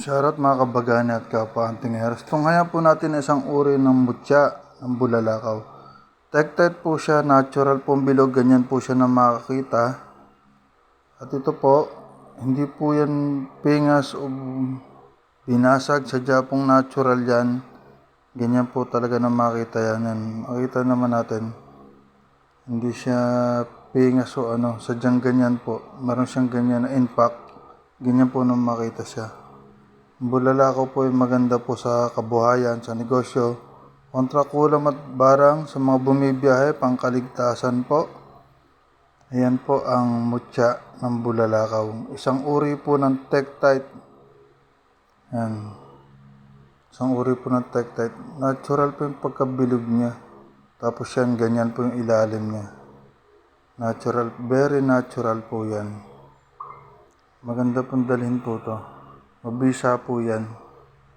Shoutout mga kabagani at kapantingers. Tunghayan po natin isang uri ng mutya ng bulalakaw. Tectite po siya, natural pong bilog, ganyan po siya na makakita. At ito po, hindi po yan pingas o binasag, sadya pong natural yan. Ganyan po talaga na makita yan. yan. Makita naman natin, hindi siya pingas o ano, sadyang ganyan po. Meron siyang ganyan na impact. Ganyan po nang makita siya. Bulalakaw po ay maganda po sa kabuhayan, sa negosyo, kontrakulam at barang sa mga bumibiyahe, pangkaligtasan po. Ayan po ang mutya ng bulalakaw. Isang uri po ng tektite. Ayan. Isang uri po ng tektite. Natural po yung pagkabilog niya. Tapos yan, ganyan po yung ilalim niya. Natural, very natural po yan. Maganda pong dalhin po to. Mabisa po yan.